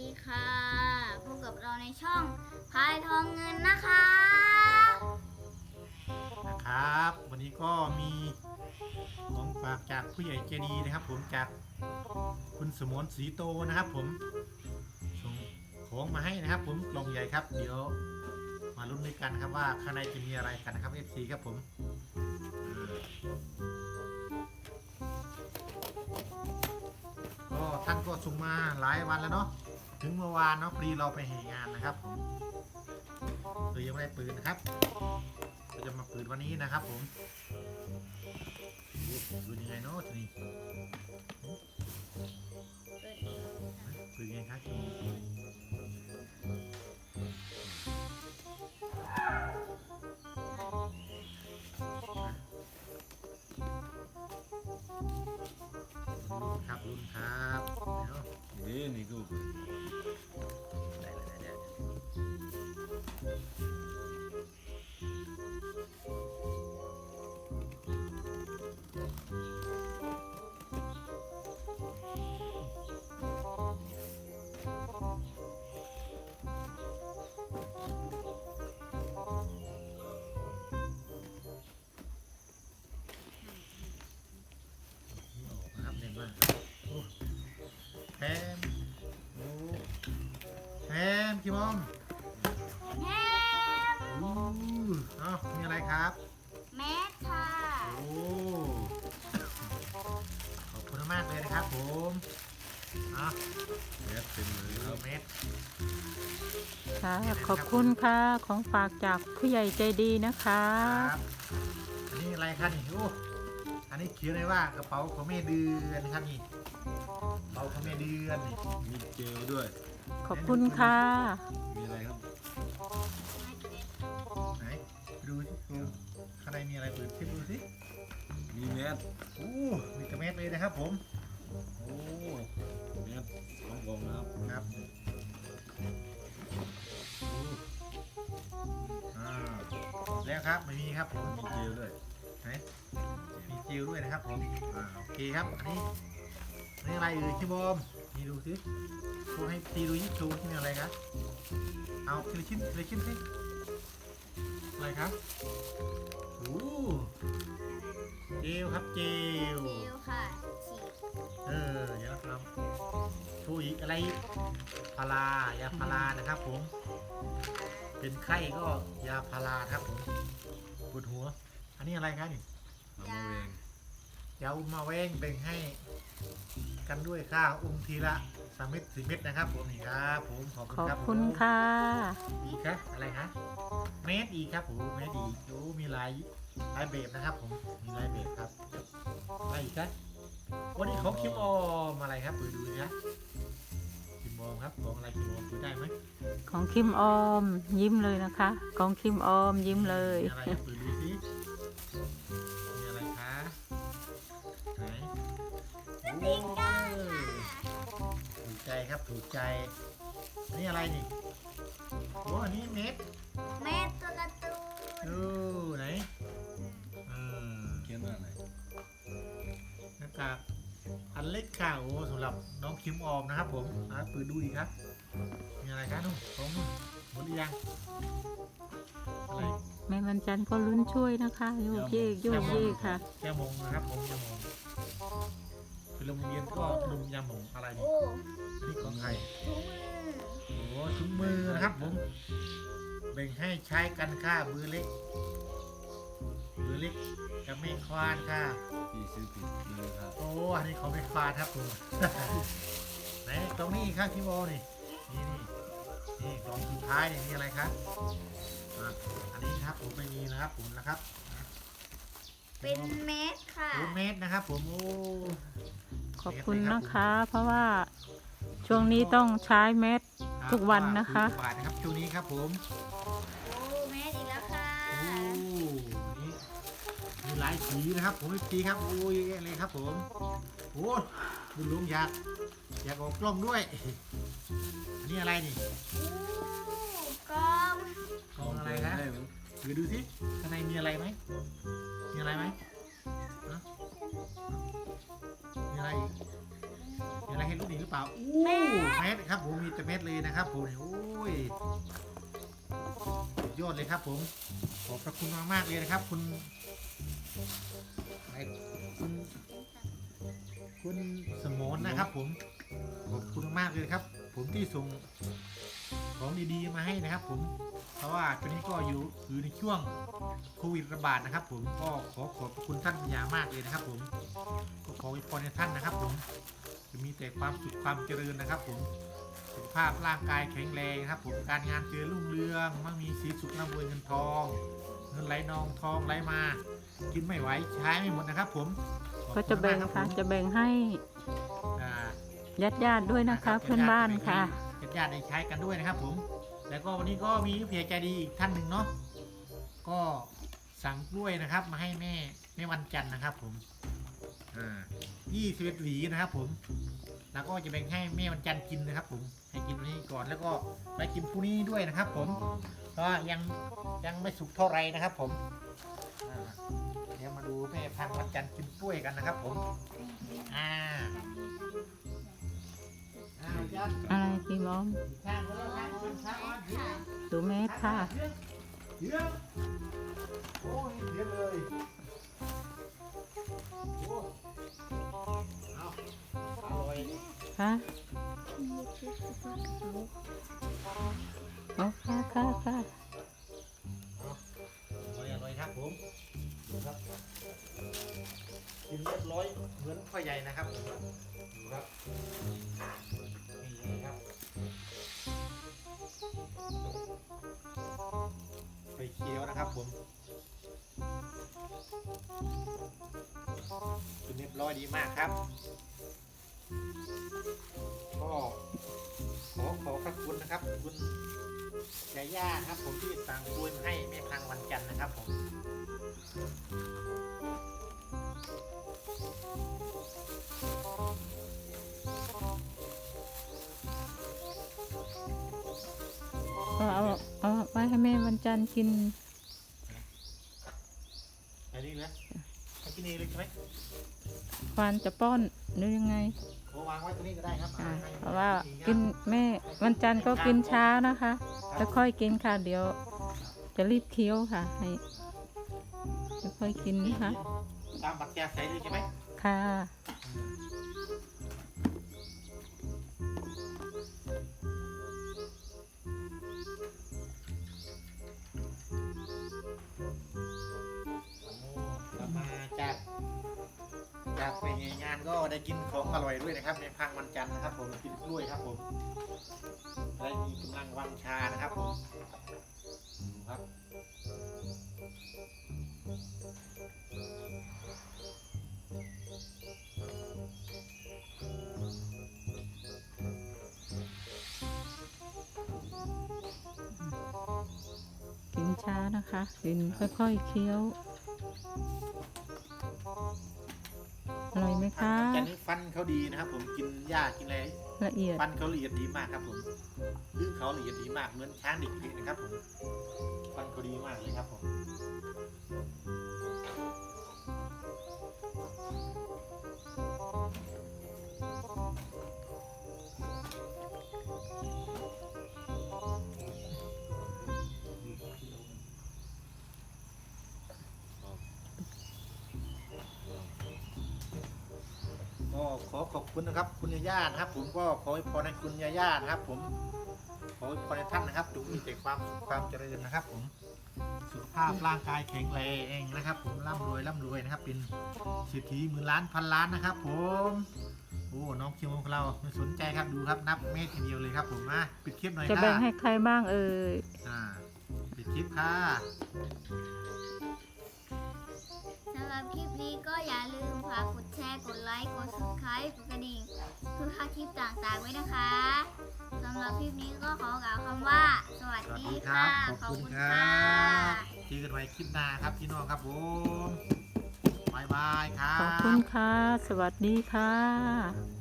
ดีค่ะพบกับเราในช่องพายทองเงินนะคะ นะครับ วันนี้ก็มีของฝากจากผู้ใหญ่ใจดีนะครับ ผมจากคุณสมนศรีโตนะครับ ผมส่งของมาให้นะครับ ผมกล่องใหญ่ครับ เดี๋ยวมาลุ้นด้วยกันครับว่าข้างในจะมีอะไรกันนะครับ FC ครับผมก็ท่านก็ส่งมาหลายวันแล้วเนาะ ถึงเมื่อวานเนาะพอดีเราไปแห่งานนะครับผมเลยยังไม่ได้ปืนนะครับเราจะมาเปิดวันนี้นะครับ ผมดูยังไงเนาะทีนี้เปิดยังไงครับ กี่โมงแฮมอู้เอ้ามีอะไรครับ แมสค่ะโอ้ขอบคุณมากเลยนะครับผมอะเม็ดเต็มเลยครับเม็ดค่ะ ขอบคุณค่ะ ของฝากจากผู้ใหญ่ใจดีนะคะ ครับอันนี้อะไรครับนี่โอ้อันนี้เขียนเลยว่ากระเป๋าของแม่เดือนครับนี่กระเป๋าของแม่เดือนนี่มีเจลด้วย ขอบคุณค่ะ มีอะไรครับไหนดูสิดูข้างในมีอะไรเปิดคลิปดูสิมีแมสโอ้มีกระเม็ดเลยนะครับผมโอ้แมสสองกล่องนะครับครับอ่าแล้วครับไม่มีครับผมมีเจลด้วยไหนมีจิวด้วยนะครับผมอ่าโอเคครับอันนี้อันนี่อะไรเอ่ยพี่บอม นี่ดูสิโชว์ให้ตีดูยิ่งโชว์ที่มีอะไรครับ เอาทีละชิ้นทีละชิ้นสิ อะไรครับโอ้เจลครับเจลเจลค่ะฉีดเออ เดี๋ยวนะครับโชว์อีกอะไรอีกพารายาพารานะครับผม เป็นไข้ก็ยาพาราครับผมปวดหัว อันนี้อะไรครับนี่เอามาเวงเดี๋ยวมาแว้งแบ่งให้ กันด้วยข้าวอุ้มทีละสามเม็ดสี่เม็ดนะครับผมนี่ครับผมขอบคุณขอบครับคุณผมค่ะ อีกครับอะไรฮะเม็ดอีกครับผมเม็ดอีกโอ้มีหลายหลายแบบนะครับผมมีหลายแบบครับอะไรอีกครับวันนี้เขาคิมออมอะไรครับเปิดดูนะคิมออมครับของอะไรคิมออมเปิดได้ไหมของคิมออมยิ้มเลยนะคะ ของคิมออมยิ้มเลย มีอะไรครับเปิดดู ใจครับถูกใจ อันนี่อะไรนี่โอ้อันนี้เม็ดแมสตัวการ์ตูนดูไหนเออเขียนว่าอะไรหน้ากากอันเล็กค่ะโอ้สำหรับน้องคิมออมนะครับผมอะเปิดดูดีครับ มีอะไรครับนุ่มของนุ่มหมดหรือยังอะไรแม่วันจันทร์ก็ลุ้นช่วยนะคะโยกเยกโยกเยกค่ะแก้มงนะครับผมแก้มง เป็นโรงเรียนก็ลุมยามงอะไรนี่โอ้นี่ของใครถุงมือโอ้ถุงมือนะครับผมแบ่งให้ใช้กันค่าเบอร์เล็กเบอร์เล็กกับแม่ควานค่ะพี่ซื้อผิดเลยครับโอ้อันนี้ของแม่ควานครับผมไหนตรงนี้ครับพี่โบนี่นี่นี่นี่กล่องสุดท้ายนี่มีอะไรครับอะอันนี้ครับผมไม่มีนะครับผมนะครับ เป็นแมสค่ะรูเมตรนะครับผมโอ้ขอบคุณนะคะ เพราะว่าช่วงนี้ต้องใช้แมสทุกวันนะคะถูกกว่าบาทนะครับช่วงนี้ครับผมโอ้แมสอีกแล้วค่ะโอ้นี่มีหลายสีนะครับ ผมอีกทีครับโอ้ยเยอะเลยครับผมโอ้คุณลุงอยากอยากออกกล้องด้วยอันนี้อะไรนี่อู้กล้องกล่องอะไรนะให้มันถือดูสิข้างในมีอะไรไหมมี อะไรไหมฮะมีอะไรอีกมีอะไรให้รู้ดีหรือเปล่าเปล่าอู้เม็ดครับผมมีแต่เม็ดเลยนะครับผมโอ้ยสุดยอดเลยครับผมขอบพระคุณมากมากๆเลยนะครับ คุณไอ้คุณคุณสมนนะครับ ผมขอบคุณมากเลยครับ ผมที่ส่งของดีๆมาให้นะครับ ผม เพราะว่าตอนนี้ก็อยู่อยู่ในช่วงโควิดระบาดนะครับ ผมก็ขอขอบพระคุณท่านเป็นอย่างมากเลยนะครับ ผมก็ขออวยพรในท่านนะครับ ผมจะมีแต่ความสุขความเจริญนะครับ ผมสุขภาพร่างกายแข็งแรงครับ ผมการงานเจริญรุ่งเรืองมั่งมีสีสุขร่ำรวยเงินทองเงินไหลนองทองไหลมากินไม่ไหวใช้ไม่หมดนะครับ ผมขอบก็ณจะแบ่งมากค่ะรับผมจะแบ่งให้อ่าญาติญาติๆด้วยนะคะเพื่อนบ้านค่ะญาติญาติๆได้ใช้กันด้วยนะครับ ผม แล้วก็วันนี้ก็มีเพียใจดีอีกท่านหนึ่งเนาะก็สั่งกล้วยนะครับ มาให้แม่แม่วันจันทร์นะครับ ผมอ่ายี่สิบเอ็ดหวีนะครับ ผม แล้วก็จะแบ่งให้แม่วันจันทร์กินนะครับ ผมให้กินวันนี้ก่อนแล้วก็ไปกินพรุ่งนี้ด้วยนะครับ ผมเพราะว่ายังยังไม่สุกเท่าไรนะครับ ผมเดี๋ยวมาดูแม่พันธุ์วันจันทร์กินกล้วยกันนะครับ ผมอ่า อะไรพี่มอมข้างก็แล้วข้างก็เป็นข้างอ่อนเยอะดูเมตรค่ะเยอะโอ้ยเยอะเลยโอ้เอาอค่ะโอ้ค่ะค่ะค่ะอร่อยอร่อยครับผมกินเรียบร้อยเหมือนพ่อใหญ่นะครับ กินเรียบร้อยดีมากครับ ก็ขอขอขอบคุณนะครับคุณยาย่าครับ ผมที่สั่งบุญให้แม่พังวันจันทร์นะครับผมก็เอาเอาไว้ให้แม่วันจันทร์กิน อันนี้เลยให้ กินเองเลยใช่ไหมควานจะป้อนหรือยังไงโอ้วางไว้ตรงนี้ก็ได้ครับอ่าให้เพราะว่าให้กินแม่วันจันทร์ก็กินช้านะคะจะค่อยกินค่ะ เดี๋ยว จะรีบเคี้ยวค่ะ ให้จะค่อยกินนะคะตามบัตรแกใส่เลยใช่ไหมค่ะโไปงานก็ได้กินของอร่อยด้วยนะครับ ในพังวันจันทร์นะครับ ผมกินกล้วยครับผมได้มีกำลังวังชานะครับผมครับกินช้านะคะกินค่อยๆเคี้ยว คะพังวันจันทร์นี่ฟันเขาดีนะครับ ผมกินหญ้ากินอะไรละเอียดฟันเขาละเอียดดีมากครับผมดื้อเขาละเอียดดีมากเหมือนช้างเด็กเลยนะครับผมฟันเขาดีมากเลยครับผม ก็ขอขอบคุณนะครับ คุณยาย่านะครับ ผมก็ขอให้พรให้คุณยาย่านะครับ ผมขอให้พรให้ท่านนะครับจงมีแต่ความสุขความเจริญนะครับ ผมสุขภาพร่างกายแข็งแรงนะครับ ผมร่ำรวยร่ำรวยนะครับ เป็นเศรษฐีหมื่นล้านพันล้านนะครับ ผมโอ้น้องคิวของเราไม่สนใจครับดูครับนับเมตรทีเดียวเลยครับ ผมมาปิดคลิปหน่อยจะค่ะแบ่งให้ใครบ้างเอ่ยอ่าปิดคลิปค่ะสำหรับคลิปนี้ก็อย่าลืมฝากกดแชร์ กดไลค์ กด subscribe กดกระดิ่งเพื่อค่าคลิปต่างๆไว้นะคะสำหรับคลิปนี้ก็ขอกล่าวคำว่า สวัสสวัสดีดีคค่ะรับขอบขอบคุณคุณครัค่ะบเจอกันใหม่คลิปหน้าครับพี่น้องครับผมบายบายครับขอบคุณค่ะ สวัสดีค่ะ